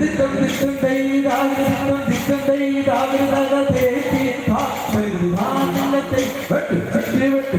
விடுத்தம் விட்டும் தெய்தாவிருத்தம் விட்டம் தெய்தாவிருதாக தேசி வெட்டு வெட்டு வெட்டு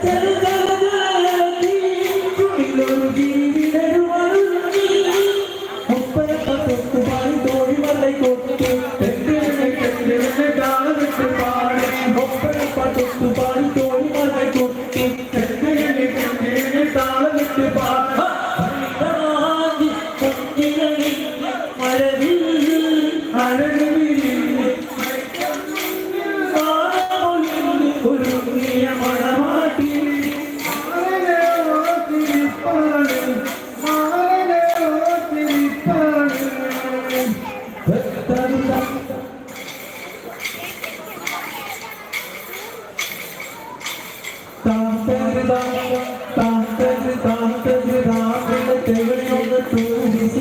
Gracias. Gracias.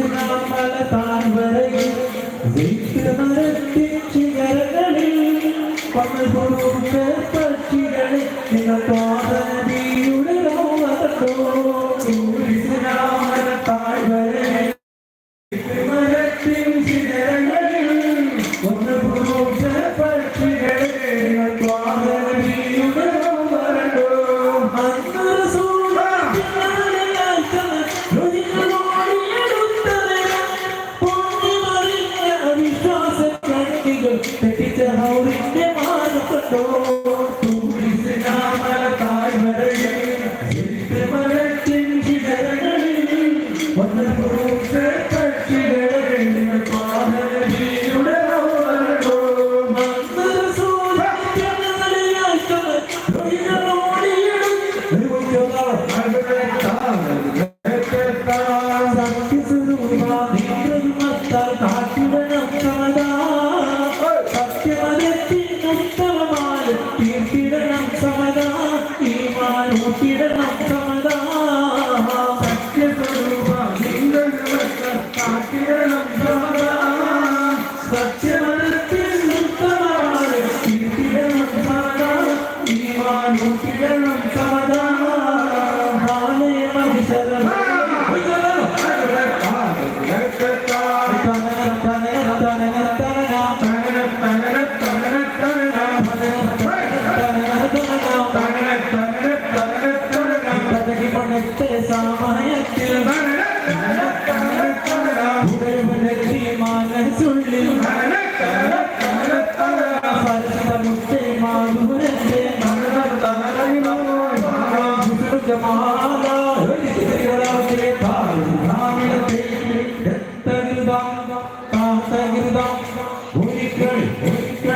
சாமயத்தில்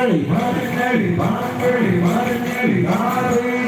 மாறி மாறி மாறி மாறி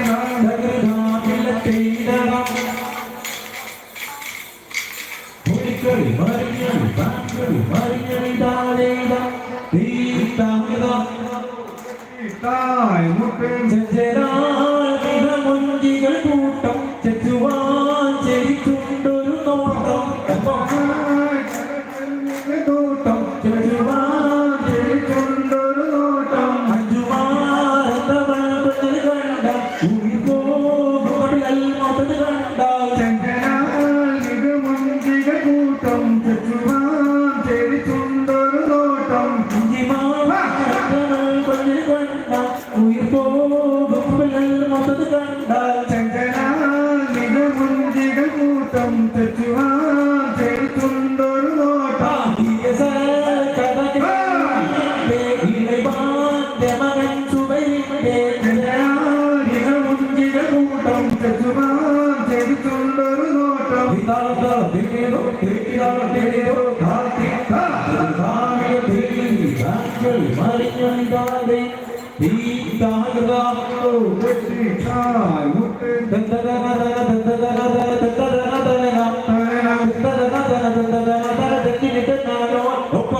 ಮಾಡಿದ್ದಾರೆ ಈ ಸಾಗರ ಒಪ್ಪ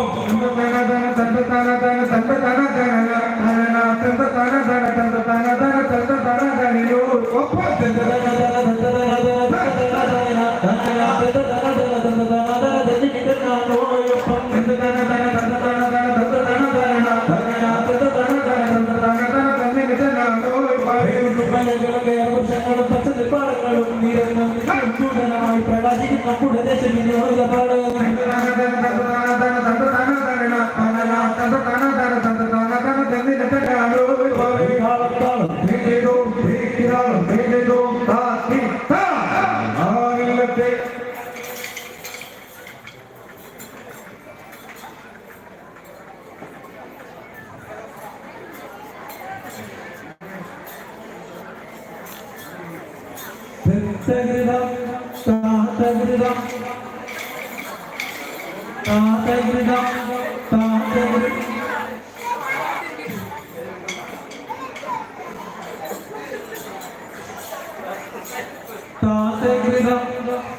താത്തകൃത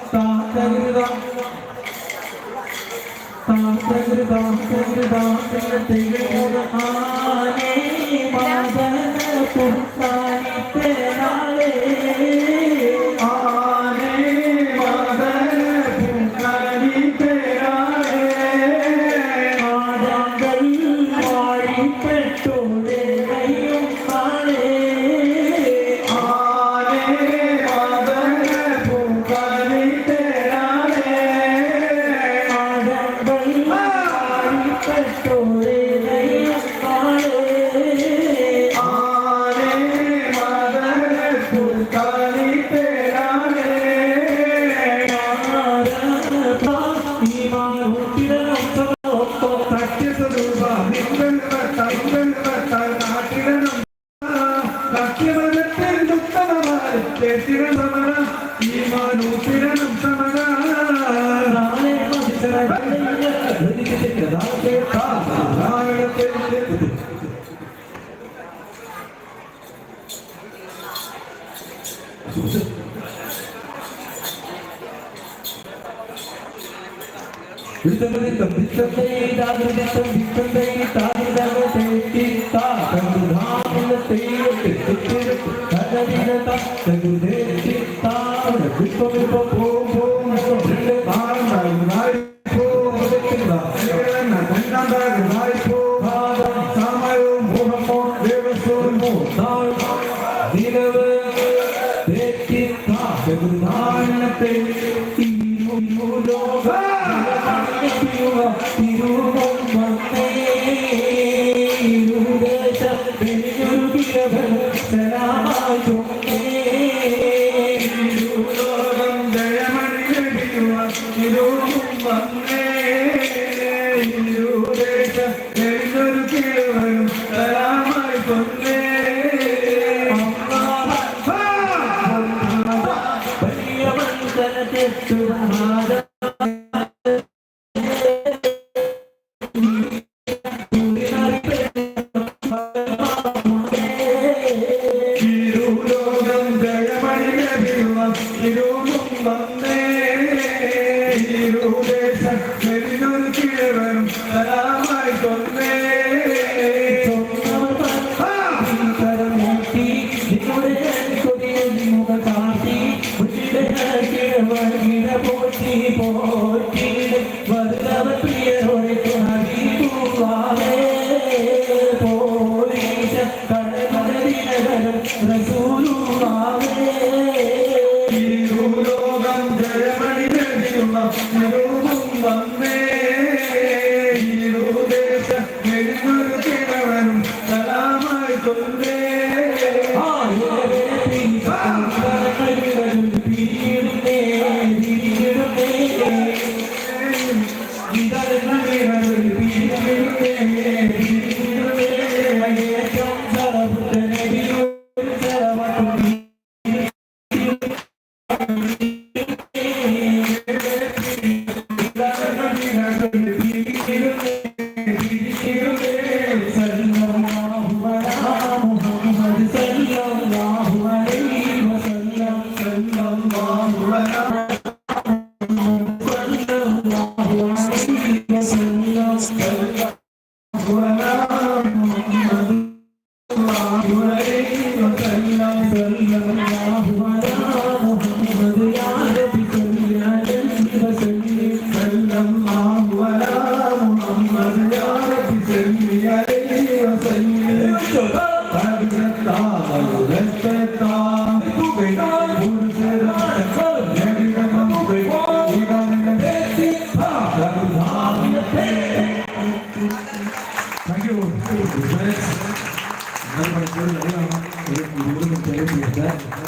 താത്തകൃത താത്തകൃത താത്തകൃത താത്തകൃത வித்தம்பதி தம்பித்தந்தை தாதம்பி தம்பித்தந்தை தா Allah.